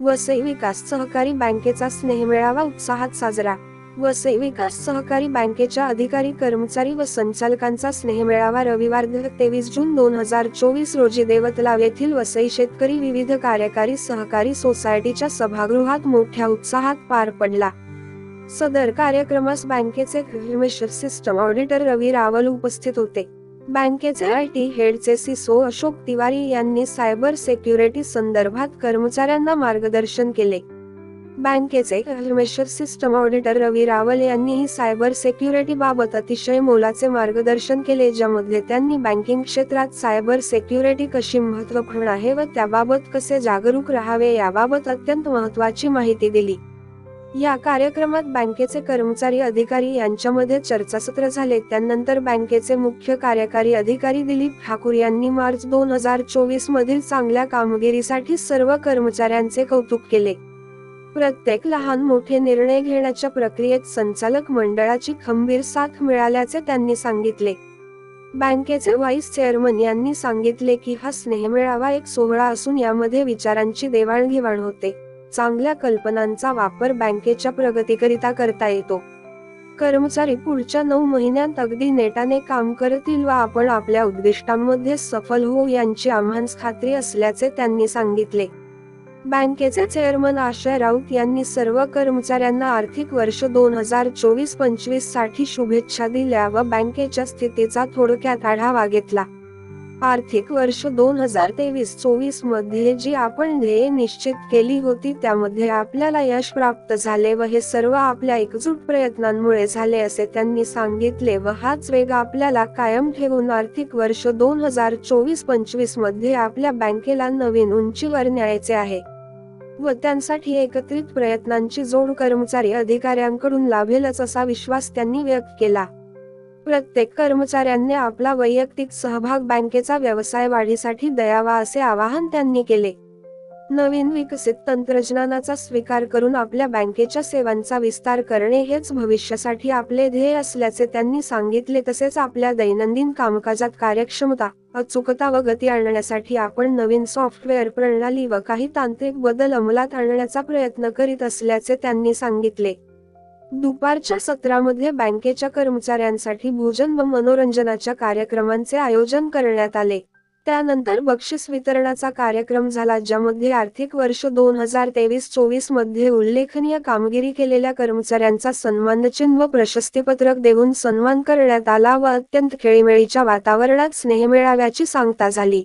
वसई विकास सहकारी बँकेचा स्नेहमेळावा उत्साहात साजरा. वसई विकास सहकारी बँकेच्या अधिकारी कर्मचारी व संचालकांचा स्नेहमेळावा रविवार तेवीस जून दोन हजार चोवीस रोजी देवतलाव येथील वसई शेतकरी विविध कार्यकारी सहकारी सोसायटीच्या सभागृहात मोठ्या उत्साहात पार पडला. सदर कार्यक्रमास बँकेचे सिस्टम ऑडिटर रवी रावल उपस्थित होते. बँकेचे आय टी हेडचे सिसो अशोक तिवारी यांनी सायबर सेक्युरिटी संदर्भात कर्मचाऱ्यांना मार्गदर्शन केले. बँकेचे information system auditor Ravi Rawal यांनीही सायबर सेक्युरिटी बाबत अतिशय मोलाचे मार्गदर्शन केले ज्यामध्ये त्यांनी बँकिंग क्षेत्रात सायबर सेक्युरिटी कशी महत्त्वपूर्ण आहे व त्याबाबत कसे जागरूक राहावे याबाबत अत्यंत महत्वाची माहिती दिली. या कार्यक्रमात बँकेचे कर्मचारी अधिकारी यांच्यामध्ये चर्चासत्र झाले. त्यानंतर बँकेचे मुख्य कार्यकारी अधिकारी दिलीप ठाकूर यांनी मार्च दोन हजार चोवीस मधील चांगल्या कामगिरीसाठी सर्व कर्मचाऱ्यांचे कौतुक केले. प्रत्येक लहान मोठे निर्णय घेण्याच्या प्रक्रियेत संचालक मंडळाची खंबीर साथ मिळाल्याचे त्यांनी सांगितले. बँकेचे व्हाईस चेअरमन यांनी सांगितले की हा स्नेहमेळावा एक सोहळा असून यामध्ये विचारांची देवाणघेवाण होते. चांगल्या कल्पनांचा वापर बँकेच्या प्रगतीकरिता करता येतो. कर्मचारी पुढच्या नऊ महिन्यात अगदी नेटाने काम करतील व आपण आपल्या उद्दिष्टांमध्ये सफल होऊ यांची आम्हास खात्री असल्याचे त्यांनी सांगितले. बँकेचे चेअरमन आशय राऊत यांनी सर्व कर्मचाऱ्यांना आर्थिक वर्ष दोन हजार चोवीस पंचवीससाठी शुभेच्छा दिल्या व बँकेच्या स्थितीचा थोडक्यात आढावा घेतला. आर्थिक वर्ष दोन हजार तेवीस चोवीसमध्ये जी आपण ध्येय निश्चित केली होती त्यामध्ये आपल्याला यश प्राप्त झाले व हे सर्व आपल्या एकजूट प्रयत्नांमुळे झाले असे त्यांनी सांगितले व हाच वेग आपल्याला कायम ठेवून आर्थिक वर्ष दोन हजार चोवीस पंचवीसमध्ये आपल्या बँकेला नवीन उंचीवर न्यायचे आहे. व त्यांसाठी एकत्रित प्रयत्नांची जोड कर्मचारी अधिकाऱ्यांकडून लाभेलच असा विश्वास त्यांनी व्यक्त केला. प्रत्येक कर्मचाऱ्यांनी आपला वैयक्तिक सहभाग बँकेचा व्यवसाय वाढीसाठी द्यावा असे आवाहन त्यांनी केले. नवीन विकसित तंत्रज्ञानाचा स्वीकार करून आपल्या बँकेच्या सेवांचा विस्तार करणे हेच भविष्यासाठी आपले ध्येय असल्याचे त्यांनी सांगितले. तसेच आपल्या दैनंदिन कामकाजात कार्यक्षमता अचूकता व गती आणण्यासाठी आपण नवीन सॉफ्टवेअर प्रणाली व काही तांत्रिक बदल अंमलात आणण्याचा प्रयत्न करीत असल्याचे त्यांनी सांगितले. दुपारच्या सत्रामध्ये बँकेच्या कर्मचाऱ्यांसाठी भोजन व मनोरंजनाच्या कार्यक्रमांचे आयोजन करण्यात आले. त्यानंतर बक्षीस वितरणाचा कार्यक्रम झाला ज्यामध्ये आर्थिक वर्ष दोन हजार तेवीस चोवीसमध्ये उल्लेखनीय कामगिरी केलेल्या कर्मचाऱ्यांचा सन्मानचिन्ह व प्रशस्तीपत्रक देऊन सन्मान करण्यात आला व अत्यंत खेळीमेळीच्या वातावरणात स्नेहमेळाव्याची सांगता झाली.